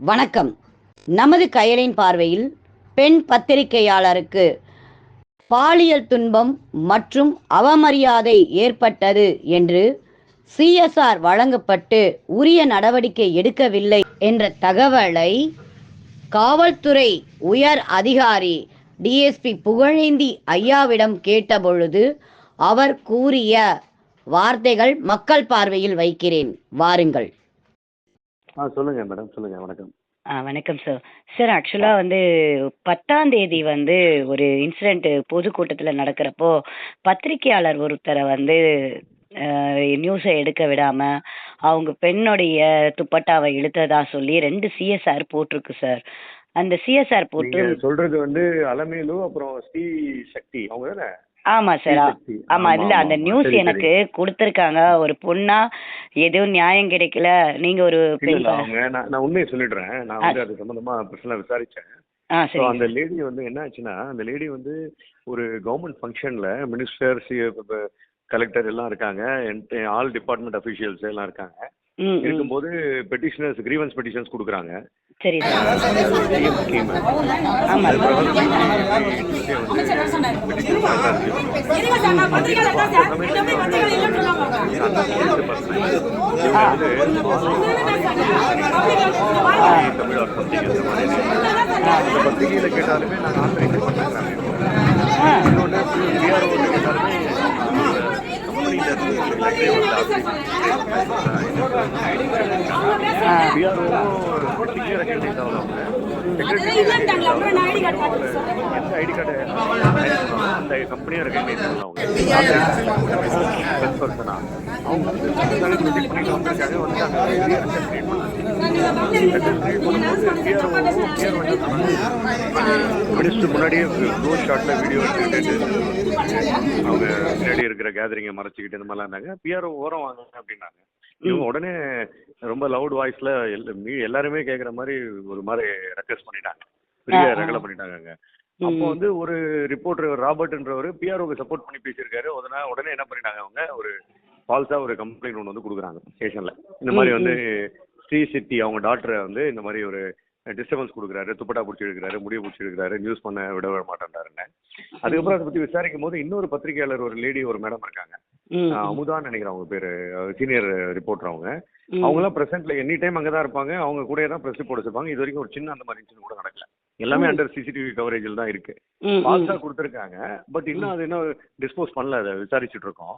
வணக்கம். நமது கயலின் பார்வையில் பெண் பத்திரிகையாளருக்கு பாலியல் துன்பம் மற்றும் அவமரியாதை ஏற்பட்டது என்று சிஎஸ்ஆர் வழங்கப்பட்டு உரிய நடவடிக்கை எடுக்கவில்லை என்ற தகவலை காவல்துறை உயர் அதிகாரி டிஎஸ்பி புகழேந்தி ஐயாவிடம் கேட்டபொழுது அவர் கூறிய வார்த்தைகள் மக்கள் பார்வையில் வைக்கிறேன். வாருங்கள். ஆ சொல்லுங்க மேடம் சொல்லுங்க வணக்கம். ஆ வணக்கம் சார் சார் ஆக்சுவலாக வந்து பத்தாம் தேதி வந்து ஒரு இன்சிடெண்ட் பொதுக்கூட்டத்தில் நடக்கிறப்போ பத்திரிக்கையாளர் ஒருத்தரை வந்து நியூஸை எடுக்க விடாமல் அவங்க பெண்ணுடைய துப்பட்டாவை இழுத்ததா சொல்லி ரெண்டு சிஎஸ்ஆர் போட்டிருக்கு சார் அந்த சிஎஸ்ஆர் போட்டு சொல்றது வந்து அலமேலு அப்புறம் ஸ்ரீ சக்தி அவங்க தானே? ஆமாம் சார். ஆமாம் இல்லை அந்த ஆமா. நியூஸ். எனக்கு கொடுத்துருக்காங்க. ஒரு பொண்ணா எதுவும் நியாயம் கிடைக்கல. நீங்கள் ஒரு நான் உண்மையை சொல்லிடுறேன். நான் வந்து அது சம்பந்தமா பர்சனலா விசாரிச்சேன். அந்த லேடி வந்து என்ன ஆச்சுன்னா அந்த லேடி வந்து ஒரு கவர்மெண்ட் ஃபங்க்ஷன்ல மினிஸ்டர் கலெக்டர் எல்லாம் இருக்காங்க. ஆல் டிபார்ட்மெண்ட் அஃபிஷியல்ஸ் எல்லாம் இருக்காங்க. இருக்கும்போது பெட்டிஷனர்ஸ் கிரீவன்ஸ் பெட்டிஷன்ஸ் கொடுக்குறாங்க. சரி சார் ஸ்கீம் ஆமாம் அது பிரகாரம் இருங்க சார், நான் பத்திரிக்கையாளர் தான் சார். இன்னுமே பத்திரிக்கையாளர் இல்லைன்னு சொல்லாம வாங்க. இந்த பத்திரிகையில கேட்டாலுமே நாங்கள் ஆத்தரைஸ் பண்ணுறாங்க ஆ இன்னொன்று பிஆர்ஓ எந்த ஐடி கார்டு அந்த கம்பெனியை ரெக்கக்னைஸ் அவங்க? அவங்க வந்து விசிட் பண்ணிட்டு வந்திருக்காங்க. வந்து மினிஸ்டர் முன்னாடியே க்ளோ ஷாட்ல வீடியோ எடுத்துக்கிட்டு அவங்க முன்னாடி இருக்கிற கேதரிங்கை மறைச்சிக்கிட்டு இந்த மாதிரிலாம் இருந்தாங்க. பிஆர்ஓ ஓரம் வாங்க அப்படின்னாங்க. இவங்க உடனே ரொம்ப லவுட் வாய்ஸ்ல எல்லாருமே கேட்குற மாதிரி ஒரு மாதிரி ரெக்வஸ்ட் பண்ணிட்டாங்க. பெரிய ஆ, ஆ. ரகலை பண்ணிட்டாங்க அப்போ வந்து ஒரு ரிப்போர்ட்டர் ராபர்ட்ன்றவர் பிஆர்ஓக்கு சப்போர்ட் பண்ணி பேசியிருக்காரு. உடனே உடனே என்ன பண்ணிட்டாங்க அவங்க? ஒரு ஃபால்ஸா ஒரு கம்ப்ளைண்ட் ஒன்று வந்து கொடுக்குறாங்க ஸ்டேஷன்ல இந்த மாதிரி வந்து ஸ்ரீ சித்தி அவங்க டாக்டரை வந்து இந்த மாதிரி ஒரு டிஸ்டர்பன்ஸ் கொடுக்குறாரு துப்பட்டா பிடிச்சி எடுக்கிறாரு முடிய பிடிச்சி எடுக்கிறாரு நியூஸ் பண்ண விட விட மாட்டேன்றாருன்னு அதுக்கப்புறம் அதை பத்தி விசாரிக்கும் போது இன்னொரு பத்திரிகையாளர் ஒரு லேடி ஒரு மேடம் இருக்காங்க. அமுதான்னு நினைக்கிறேன் அவங்க பேரு. சீனியர் ரிப்போர்ட்டர் அவங்க. அவங்க. எல்லாம் பிரசன்ட்ல எனி டைம் அங்கே தான் இருப்பாங்க. அவங்க கூட தான் ப்ரெஸ் ரிப்போர்ட் வச்சிருப்பாங்க. இது வரைக்கும் ஒரு சின்ன அந்த மாதிரி இன்சிடென்ட் கூட நடக்கல. எல்லாமே அண்டர் சிசிடிவி கவரேஜில் தான் இருக்கு. ஃபால்ஸா கொடுத்துருக்காங்க. பட் இன்னும் அது இன்னும் டிஸ்போஸ் பண்ணல அதை விசாரிச்சுட்டு இருக்கோம்.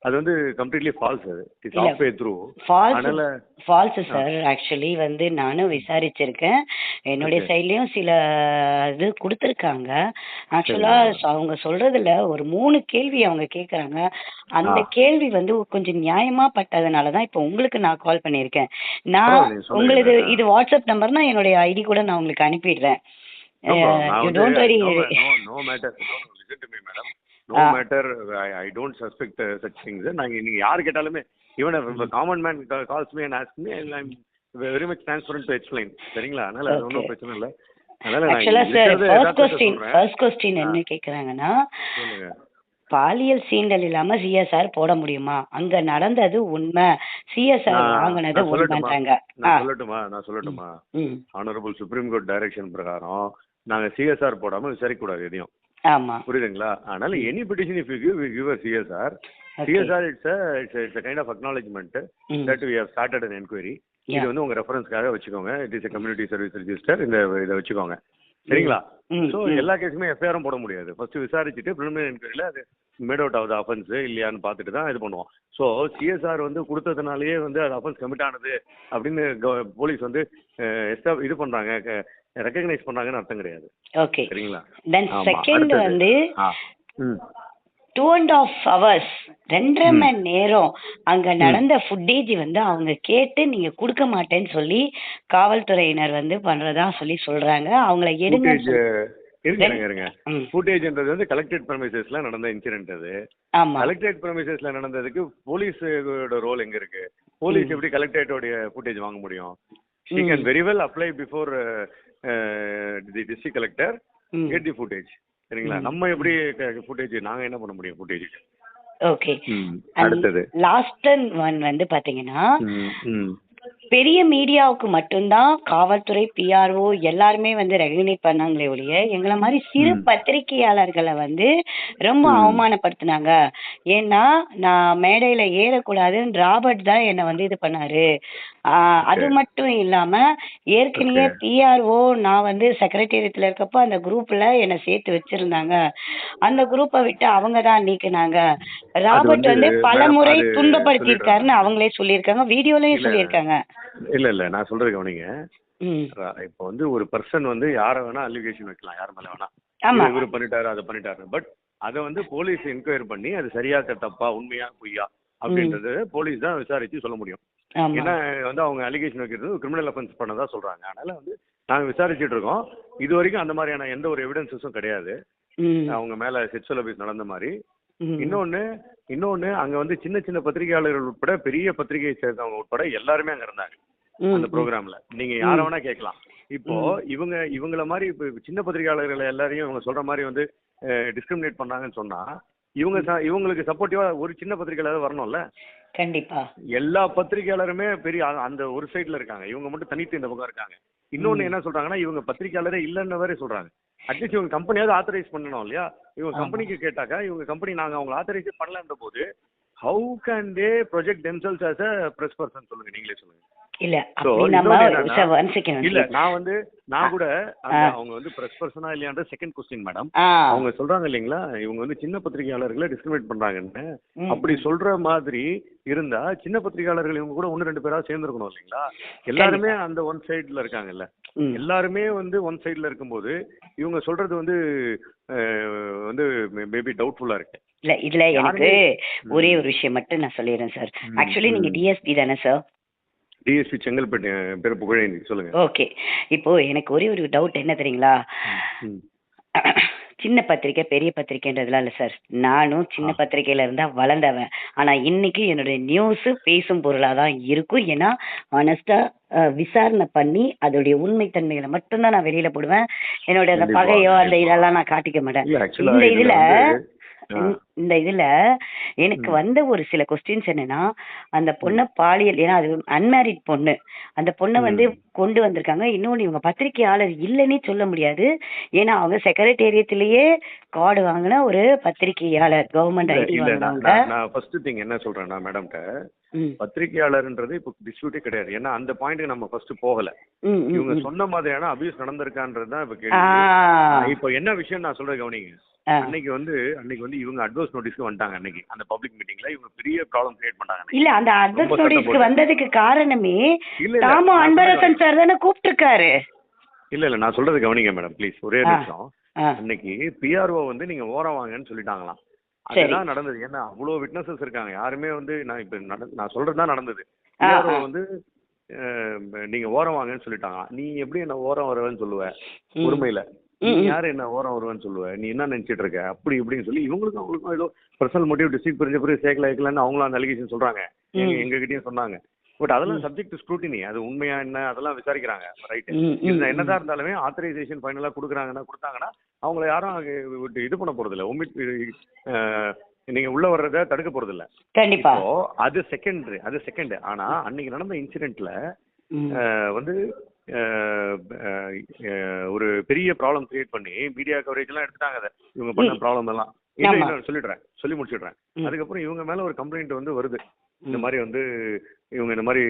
அது வந்து கம்ப்ளீட்லி ஃபால்ஸ் அது. It's. Half way through false அதனால ஃபால்ஸ் சார் ஆக்சுவலி வந்து நானும் விசாரிச்சிருக்கேன். என்னுடைய. சைட்லயும் சில இது கொடுத்துருக்காங்க. ஆக்சுவலா அவங்க சொல்றதுல ஒரு மூணு கேள்வி அவங்க கேக்குறாங்க. அந்த. கேள்வி வந்து கொஞ்சம் நியாயமா பட்டதுனால தான் இப்போ உங்களுக்கு நான் கால் பண்ணியிருக்கேன். நான். உங்களுக்கு இது வாட்ஸ்அப் நம்பர் தான் என்னுடைய ஐடி கூட நான் உங்களுக்கு அனுப்பிடுறேன். You don't worry no matter no I don't suspect such things நாங்க நீங்க யார் கேட்டாலுமே even common man calls me and ask me I'm very much transparent to explain சரிங்களா? அதனால அது ஒன்றும். பிரச்சனை இல்லை. ஆக்சுவலா சார் இருக்கிறத ஃபர்ஸ்ட் யதார்த்தத்தை கொஸ்டின் சொல்றேன். ஃபர்ஸ்ட் கொஸ்டின் என்ன கேக்குறாங்கன்னா பாலியல் சீண்டல் இல்லாம சிஎஸ்ஆர் போட முடியுமா? அங்க நடந்தது உண்மை. சிஎஸ்ஆர் வாங்கினது? உண்மைன்றாங்க. சொல்லட்டுமா? நான் சொல்லட்டுமா? ஆனரபிள் சுப்ரீம் கோர்ட் டைரக்ஷன் பிரகாரம் நாங்க சிஎஸ்ஆர் போடாம விசாரிக்க கூடாது எதையும். ஆமா. புரியுதுங்களா? அதனால any petition if you give give a CSR. CSR it's it's it's kind of acknowledgement. That we have started an enquiry இது. வந்து உங்க ரெஃபரன்ஸ்க்காக வச்சுக்கோங்க. It is community service register இந்த இதை வச்சுக்கோங்க. சரிங்களா? ஸோ ம். எல்லா கேஸுமே எஃப்ஐஆரும் போட முடியாது. ஃபர்ஸ்ட் விசாரிச்சுட்டு ப்ரிலிமினரி என்கொயரியில் அது மேட் அவுட் ஆகுது அஃபென்ஸ் இல்லையான்னு பார்த்துட்டு தான் இது பண்ணுவோம். ஸோ சிஎஸ்ஆர் வந்து கொடுத்ததுனாலயே வந்து அது அஃபென்ஸ் கமிட் ஆனது அப்படின்னு போலீஸ் வந்து எஸ்டா இது பண்றாங்க. ரெக்கக்னைஸ் பண்றாங்கன்னு அர்த்தம் கிடையாது. ஓகே சரிங்களா? Then second. வந்து டூ அண்ட் ஆஃப் ஹவர்ஸ் ரெண்டரை மணி நேரம் அங்க நடந்த ஃபுட்டேஜ் வந்து அவங்க கேட்டு நீங்க கொடுக்க மாட்டேன்னு சொல்லி காவல்துறையினர் வந்து பண்றதா சொல்லி சொல்றாங்க. அவங்கள எடுங்க இருங்க ஃபுட்டேஜ்ன்றது வந்து கலெக்டட் ப்ரமிசஸ்ல நடந்த இன்சிடென்ட் அது. ஆமா. கலெக்டரேட் ப்ரமிசஸ்ல நடந்ததுக்கு போலீஸோட ரோல் எங்க இருக்கு? போலீஸ் எப்படி கலெக்டரேட்டோட ஃபுட்டேஜ் வாங்க முடியும்? She. Can very well apply before the district collector get the footage சரிங்களா? நம்ம எப்படி ஃபுட்டேஜ் நாங்க என்ன பண்ண முடியும் ஃபுட்டேஜ் ஓகே அடுத்தது. லாஸ்ட் ஒன் வந்து பாத்தீங்கன்னா. பெரிய மீடியாவுக்கு மட்டும்தான் காவல்துறை பிஆர்ஓ எல்லாருமே வந்து ரெகனைட் பண்ணாங்களே ஒழிய எங்களை மாதிரி சிறு. பத்திரிகையாளர்களை வந்து ரொம்ப. அவமானப்படுத்தினாங்க. ஏன்னா நான் மேடையில ஏறக்கூடாதுன்னு ராபர்ட் தான் என்னை வந்து இது பண்ணாரு. அது. மட்டும் இல்லாம ஏற்கனவே. பிஆர்ஓ நான் வந்து செக்ரட்டேரியத்துல இருக்கப்போ அந்த குரூப்ல என்னை சேர்த்து வச்சிருந்தாங்க. அந்த குரூப்பை விட்டு அவங்க தான் நீக்குனாங்க. ராபர்ட் வந்து, பல முறை துன்பப்படுத்தியிருக்காருன்னு அவங்களே சொல்லியிருக்காங்க. வீடியோலயும். சொல்லியிருக்காங்க. இல்ல இல்ல. நான் சொல்றது கவனிங்க. இப்போ வந்து ஒரு பர்சன் வந்து யார வேணா அலிகேஷன் வைக்கலாம். யார் மேல வேணா. ஆமா. இவரு பண்ணிட்டாரு அதை பண்ணிட்டாரு பட் அதை வந்து போலீஸ் என்கொயரி பண்ணி அது சரியா தப்பா உண்மையா பொய்யா அப்படின்றது போலீஸ் தான் விசாரிச்சு சொல்ல முடியும். ஏன்னா வந்து அவங்க அலிகேஷன் வைக்கிறது கிரிமினல் அஃபென்ஸ் பண்ணதா சொல்றாங்க. அதனால வந்து நாங்க விசாரிச்சுட்டு இருக்கோம். இது வரைக்கும் அந்த மாதிரியான எந்த ஒரு எவிடன்சஸும் கிடையாது. அவங்க மேல செக்ஷுவல் அபியூஸ் நடந்த மாதிரி. இன்னொன்னு இன்னொன்னு அங்க வந்து சின்ன சின்ன பத்திரிகையாளர்கள் உட்பட பெரிய பத்திரிகையை சேர்ந்தவங்க உட்பட எல்லாருமே அங்க இருந்தாங்க. அந்த. ப்ரோக்ராம்ல நீங்க யார வேணா கேட்கலாம். இப்போ. இவங்க இவங்கள மாதிரி இப்ப சின்ன பத்திரிகையாளர்கள் எல்லாரையும் இவங்க சொல்ற மாதிரி வந்து டிஸ்கிரிமினேட் பண்ணாங்கன்னு சொன்னா இவங்க இவங்களுக்கு சப்போர்ட்டிவா ஒரு சின்ன பத்திரிகையாளர் வரணும்ல? கண்டிப்பா. எல்லா பத்திரிகையாளருமே பெரிய அ- அந்த ஒரு சைடுல இருக்காங்க. இவங்க மட்டும் தனித்து இந்த பக்கம் இருக்காங்க. இன்னொன்னு. என்ன சொல்றாங்கன்னா இவங்க பத்திரிகையாளரே இல்லைன்னு வேற சொல்றாங்க. அட்லீஸ்ட் இவங்க கம்பெனியாவது ஆத்தரைஸ் பண்ணணும் இல்லையா? இவங்க. கம்பெனிக்கு கேட்டாக்கா இவங்க கம்பெனி நாங்க அவங்களை ஆத்தரைஸ் பண்ணலன்ற போது how can they project themselves as a press person? சொல்லுங்க நீங்களே சொல்லுங்க. இல்ல இல்ல நான் வந்து நான் கூட. அவங்க வந்து பிரஸ் பர்சனா இல்லையான்ற செகண்ட் கொஸ்டின் மேடம் அவங்க சொல்றாங்க இல்லைங்களா இவங்க வந்து சின்ன பத்திரிகையாளர்களை டிஸ்கிரிமினேட் பண்றாங்கன்னு. அப்படி சொல்ற மாதிரி இருந்தா சின்ன பத்திரிகையாளர்கள் இவங்க கூட ஒன்னு ரெண்டு பேரா சேர்ந்துருக்கணும் இல்லைங்களா? எல்லாருமே அந்த ஒன் சைடுல இருக்காங்கல்ல. எல்லாருமே வந்து ஒன் சைடுல இருக்கும்போது இவங்க சொல்றது வந்து வந்து மேபி டவுட்ஃபுல்லா இருக்கு. இல்ல இதுல எனக்கு ஒரே ஒரு விஷயம் மட்டும் நான் சொல்லிடுறேன் சார் ஆக்சுவலி நீங்க. டிஎஸ்பி தானே சார் டிஎஸ்பி செங்கல்பட்டு பேரு புகழேந்தி சொல்லுங்க ஓகே இப்போ எனக்கு ஒரே ஒரு டவுட் என்ன தெரியுங்களா. சின்ன பத்திரிக்கை பெரிய பத்திரிக்கைன்றதுலாம் இல்லை சார் நானும் சின்ன. பத்திரிக்கையில இருந்தா வளர்ந்தவன் ஆனா இன்னைக்கு என்னுடைய நியூஸ் பேசும் பொருளா தான் இருக்கும் ஏன்னா ஆனஸ்டா விசாரணை பண்ணி அதோடைய உண்மைத்தன்மைகளை மட்டும்தான் நான் வெளியில போடுவேன் என்னுடைய அந்த பகையோ அந்த. இதெல்லாம் நான் காட்டிக்க மாட்டேன் இந்த இதுல. இந்த- இதுல எனக்கு. வந்த ஒரு சில கொஸ்டின்ஸ் என்னன்னா அந்த பொண்ணை பாலியல் ஏன்னா அது அன்மேரிட் பொண்ணு. அந்த பொண்ணை. வந்து கொண்டு வந்திருக்காங்க. இன்னொன்னு இவங்க பத்திரிக்கையாளர் இல்லைன்னே சொல்ல முடியாது. ஏன்னா அவங்க செக்ரட்டேரியத்திலேயே கார்டு வாங்கின ஒரு பத்திரிக்கையாளர் கவர்மெண்ட் ஐடி நான் ஃபர்ஸ்ட் திங் என்ன சொல்றேன்னா மேடம்கிட்ட ம், பத்திரிகையாளர்ன்றது இப்போ டிஸ்பியூட்டே கிடையாது. ஏன்னா அந்த பாயிண்ட்க்கு நம்ம ஃபர்ஸ்ட் போகல. இவங்க. சொன்ன மாதிரியான அபியூஸ் நடந்திருக்கான்றது தான் இப்ப கேள்வி. இப்போ என்ன விஷயம் நான் சொல்றது கவனிங்க. அன்னைக்கு வந்து அன்னைக்கு வந்து இவங்க அட்வைஸ் நோட்டீஸ்க்கு வந்துட்டாங்க அன்னைக்கு. அந்த பப்ளிக் மீட்டிங்ல இவங்க பெரிய ப்ராப்ளம் கிரியேட் பண்ணாங்க. இல்ல அந்த சத்தம் நோட்டீஸ்க்கு. வந்ததுக்கு காரணமே நான் அன்பரசன் சார் தானே கூப்பிட்டுருக்காரு. இல்ல இல்ல. நான் சொல்றது கவனிங்க மேடம் ப்ளீஸ் ஒரே. நிமிஷம். அன்னைக்கு பிஆர்ஓ வந்து நீங்க ஓரம் வாங்கன்னு சொல்லிட்டாங்களாம். அதுதான் நடந்தது. ஏன்னா அவ்வளோ விட்னஸஸ் இருக்காங்க. யாருமே வந்து நான் இப்ப நான் சொல்றது தான் நடந்தது. ஆ. வந்து நீங்க ஓரம் வாங்கன்னு சொல்லிட்டாங்க. நீ எப்படி என்ன ஓரம் வருவேன்னு சொல்லுவ. உரிமையில. நீ. யாரு என்ன ஓரம் வருவேன்னு சொல்லுவ? நீ என்ன நினைச்சிட்டு இருக்க? அப்படி இப்படின்னு சொல்லி இவங்களுக்கும் அவங்களுக்கும் ஏதோ பர்சனல் மோட்டிவ் டிஸ்ட்ரிக்ட் பிரிஞ்ச பிறகு சேர்க்கல வைக்கலன்னு அவங்களும் அந்த அலிகேஷன் சொல்றாங்க. எங்க ம். எங்ககிட்டயும் சொன்னாங்க. பட் அதெல்லாம் சப்ஜெக்ட் ஸ்க்ரூட்டினி அது உண்மையா என்ன? அதெல்லாம் விசாரிக்கிறாங்க. ரைட். என்னதான் இருந்தாலுமே ஆத்தரைசேஷன் ஃபைனலா கொடுக்குறாங்கன்னா கொடுத்தாங்கன்னா அவங்கள யாரும் இது பண்ண போறது இல்ல ஒமிட் நீங்க உள்ள வர்றத தடுக்க போறது இல்ல கண்டிப்பா அது செகண்டரி அது செகண்ட் ஆனா அன்னைக்கு நடந்த இன்சிடென்ட்ல. வந்து ஒரு பெரிய ப்ராப்ளம் கிரியேட் பண்ணி மீடியா கவரேஜ் எல்லாம் எடுத்துட்டாங்க அதை. இவங்க பண்ண. ப்ராப்ளம் எல்லாம். சொல்லிடுறேன். சொல்லி முடிச்சிடுறேன். அதுக்கப்புறம் இவங்க மேல ஒரு கம்ப்ளைண்ட் வந்து வருது. இந்த. மாதிரி வந்து இவங்க இந்த மாதிரி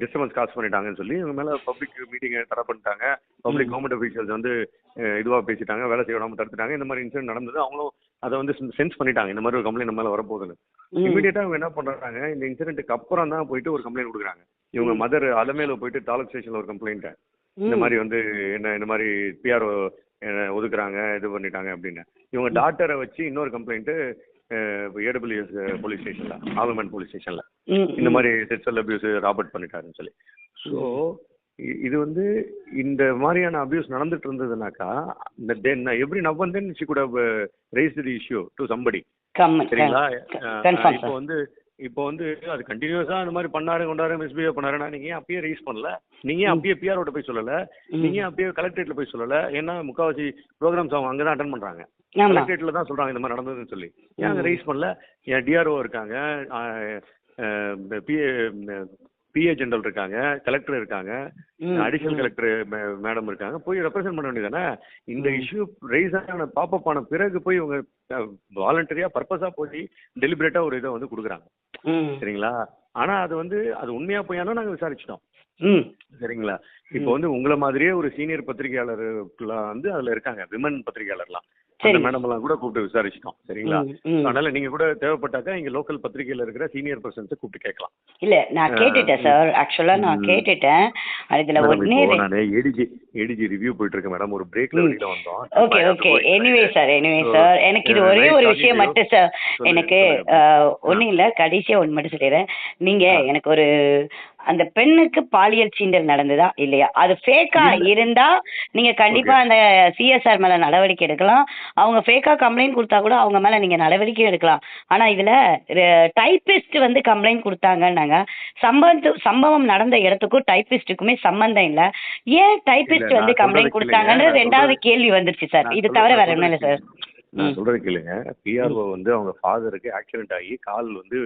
டிஸ்டர்பன்ஸ் காஸ் பண்ணிட்டாங்கன்னு சொல்லி இவங்க மேல பப்ளிக் மீட்டிங்கை தடை பண்ணிட்டாங்க. பப்ளிக். கவர்மெண்ட் அஃபீஷியல்ஸ் வந்து அஹ், இதுவா பேசிட்டாங்க வேலை செய்ய விடாம தடுத்துட்டாங்க. இந்த மாதிரி இன்சிடென்ட் நடந்தது. அவங்களும் அதை வந்து சென்ஸ் பண்ணிட்டாங்க. இந்த மாதிரி ஒரு கம்ப்ளைண்ட் மேல வரப்போகுதுன்னு. ம். இமீடியட்டா அவங்க என்ன பண்றாங்க இந்த இன்சிடென்ட்டுக்கு அப்புறம் தான் போயிட்டு ஒரு கம்ப்ளைண்ட் கொடுக்குறாங்க. இவங்க. மதர் அலமேல போயிட்டு தாலுக் ஸ்டேஷன்ல ஒரு கம்ப்ளைண்ட் இந்த. மாதிரி வந்து என்ன இந்த மாதிரி பிஆர்ஓ ஒதுக்குறாங்க இது பண்ணிட்டாங்க அப்படின்னு. இவங்க டாக்டரை வச்சு இன்னொரு கம்ப்ளைண்ட் ஏடபிள்யூஎஸ் போலீஸ் ஸ்டேஷன்ல ஆவல்மெண்ட் போலீஸ் ஸ்டேஷன்ல இந்த. மாதிரி செக்ஷுவல் அபியூஸ் ராபர்ட் பண்ணிட்டாருன்னு சொல்லி. ஸோ இது வந்து இந்த மாதிரியான அபியூஸ் நடந்துட்டு இருந்ததுனாக்கா இந்த then every now and then she could have raise the issue to somebody சரிங்களா? இப்போ. வந்து இப்போ வந்து அது கண்டினியூஸா அந்த மாதிரி பண்ணாரு கொண்டாரு மிஸ்பிஹேவ் பண்ணாருன்னா நீங்க ஏன் அப்பயே ரைஸ் பண்ணல? நீங்க அப்பயே பிஆர்ஓட்ட போய் சொல்லல. நீங்க அப்பயே கலெக்டரேட்ல போய் சொல்லல? ஏன்னா முக்காவாசி ப்ரோக்ராம்ஸ் அவங்க அங்கதான் அட்டன் பண்றாங்க. கலெக்டரேட்ல தான் சொல்றாங்க இந்த மாதிரி நடந்ததுன்னு சொல்லி. ஏன். ரைஸ் பண்ணல? என் டிஆர்ஓ இருக்காங்க பிஏ ஜெனரல் இருக்காங்க கலெக்டர் இருக்காங்க அடிஷனல். கலெக்டர் மேடம் இருக்காங்க போய் ரெப்ரசென்ட் பண்ண வேண்டியதானே இந்த. இஷ்யூ ரைஸ் ஆன பாப்பப் ஆன பிறகு போய் இவங்க வாலண்டரியா பர்பஸா போய் டெலிபரேட்டா ஒரு இதை வந்து கொடுக்குறாங்க. சரிங்களா? ஆனா அது வந்து அது உண்மையா பொய்யானோ நாங்க விசாரிச்சிட்டோம். சரிங்களா? இப்போ வந்து உங்களை மாதிரியே ஒரு சீனியர் பத்திரிகையாளர்லாம் வந்து அதுல இருக்காங்க விமன் பத்திரிகையாளர்லாம். அந்த. மேடம் எல்லாம் கூட கூப்பிட்டு விசாரிச்சிட்டோம் சரிங்களா. அதனால நீங்க கூட தேவைப்பட்டாக்கா இங்க லோக்கல் பத்திரிகையில இருக்கிற சீனியர் பர்சன்ஸை கூப்பிட்டு கேட்கலாம் இல்ல நான் கேட்டுட்டேன் சார் ஆக்சுவலா நான். கேட்டுட்டேன் இதுல ஒன்னே நான் ஏடிஜி ஏடிஜி ரிவ்யூ போயிட்டு இருக்கேன் மேடம் ஒரு பிரேக்ல. வெளியில வந்தோம் okay okay anyway sir anyway sir எனக்கு இது ஒரே ஒரு விஷயம். மட்டும் சார் எனக்கு. ஒன்றும் இல்லை கடைசியாக ஒன்று மட்டும் சொல்லிடுறேன் நீங்க. எனக்கு ஒரு அந்த பெண்ணுக்கு பாலியல் சீண்டல் நடந்ததா இல்லையா? அது ஃபேக்கா இருந்தா நீங்க கண்டிப்பா அந்த சிஎஸ்ஆர் மேல நடவடிக்கை எடுக்கலாம். அவங்க ஃபேக்கா கம்ப்ளைண்ட் கொடுத்தா கூட அவங்க மேல நீங்க நடவடிக்கை எடுக்கலாம். ஆனா இதுல டைபிஸ்ட் வந்து கம்ப்ளைண்ட் கொடுத்தாங்கன்னாங்க. சம்பவத்து சம்பவம் நடந்த இடத்துக்கும் டைபிஸ்டுக்குமே சம்பந்தம் இல்ல. ஏன் டைபிஸ்ட் வந்து கம்ப்ளைண்ட் கொடுத்தாங்கன்னு ரெண்டாவது கேள்வி வந்துருச்சு சார். இது தவிர வேற ஒண்ணும் இல்ல சார். நான். சொல்றது கேளுங்க. பிஆர்ஓ வந்து அவங்க ஃபாதருக்கு ஆக்சிடென்ட் ஆகி கால் வந்து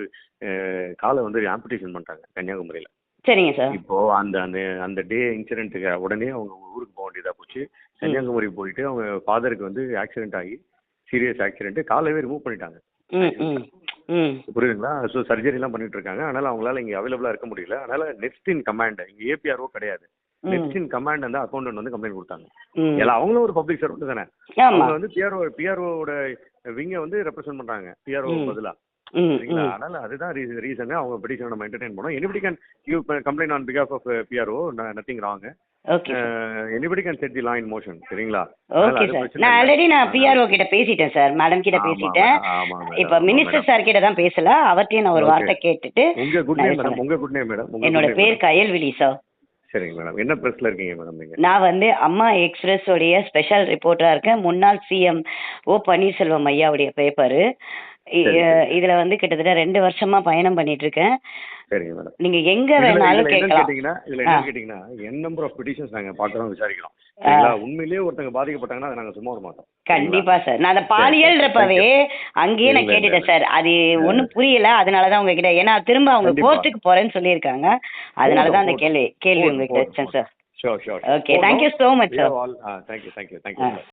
காலை வந்து ஆம்புடேஷன் பண்ணிட்டாங்க கன்னியாகுமரியில. சரிங்க சார். இப்போ அந்த அந்த அந்த டே இன்சிடென்ட்டுக்கு உடனே அவங்க ஊருக்கு போக வேண்டியதா போச்சு. கன்னியாகுமரி போயிட்டு அவங்க ஃபாதருக்கு வந்து ஆக்சிடென்ட் ஆகி சீரியஸ் ஆக்சிடென்ட் காலவே ரிமூவ் பண்ணிட்டாங்க. புரியுதுங்களா? ஸோ சர்ஜரிலாம் பண்ணிட்டு இருக்காங்க. அதனால அவங்களால இங்க அவைலபிளா இருக்க முடியல. அதனால நெக்ஸ்ட் இன் கமாண்ட் இங்க ஏபிஆர்ஓ கிடையாது. நெக்ஸ்ட் இன் கமாண்ட் வந்து அக்கௌண்டன்ட் வந்து கம்ப்ளைண்ட் கொடுத்தாங்க. எல்லாம் அவங்களும் ஒரு பப்ளிக் சர்வெண்ட் தானே. அவங்க வந்து பிஆர்ஓ பிஆர்ஓட விங்க வந்து ரெப்ரசென்ட் பண்றாங்க. பிஆர்ஓ ம். சரிங்களா? அதனால அதுதான் ரீசன் அவங்க பெட்டிஷன் நம்ம என்டர்டைன் பண்ணோம். Anybody can you complaint on because of PRO nothing wrong anybody can set the law in motion சரிங்களா? ஓகே சார் நான் ஆல்ரெடி நான் பிஆர்ஓ கிட்ட பேசிட்டேன் சார் மேடம் கிட்ட பேசிட்டேன். இப்போ மினிஸ்டர். சார் கிட்ட தான் பேசல. அவர்கிட்டயும் நான் ஒரு. வார்த்தை கேட்டுட்டு உங்க குட் நேம் மேடம். உங்க குட் நேம் மேடம் என்னோட பேர். கயல்விழி சார் சரிங்க மேடம் என்ன பிரஸ்ல இருக்கீங்க மேடம் நீங்க? நான் வந்து அம்மா எக்ஸ்பிரஸ் உடைய ஸ்பெஷல் ரிப்போர்ட்டரா இருக்கேன். முன்னாள் சிஎம் ஓ பன்னீர்செல்வம் ஐயாவுடைய பேப்பரு. இதுல வந்து கிட்டத்தட்ட ரெண்டு வருஷமா பயணம் பண்ணிட்டு இருக்கேன் சரிங்க மேடம் நீங்க எங்க வேணாலும் கேட்கலாம். கேட்டீங்கன்னா இதுல ஆ. என்ன கேட்டீங்கன்னா என் நம்பர் ஆஃப் பெட்டிஷன்ஸ் நாங்க பாக்குறோம் விசாரிக்கிறோம். உண்மையிலேயே ஒருத்தங்க பாதிக்கப்பட்டாங்கன்னா அதை நாங்க சும்மா வர மாட்டோம் கண்டிப்பா சார். நான் அந்த பாலியல்ன்றப்பவே அங்கேயே நான் கேட்டுட்டேன். சார். அது ஒண்ணும் புரியல. அதனாலதான் உங்ககிட்ட ஏன்னா திரும்ப அவங்க. கோர்ட்டுக்கு போறேன்னு சொல்லியிருக்காங்க. அதனாலதான் அந்த கேள்வி கேள்வி உங்ககிட்ட வச்சேன் sir. You so much, sir. All thank you thank you thank you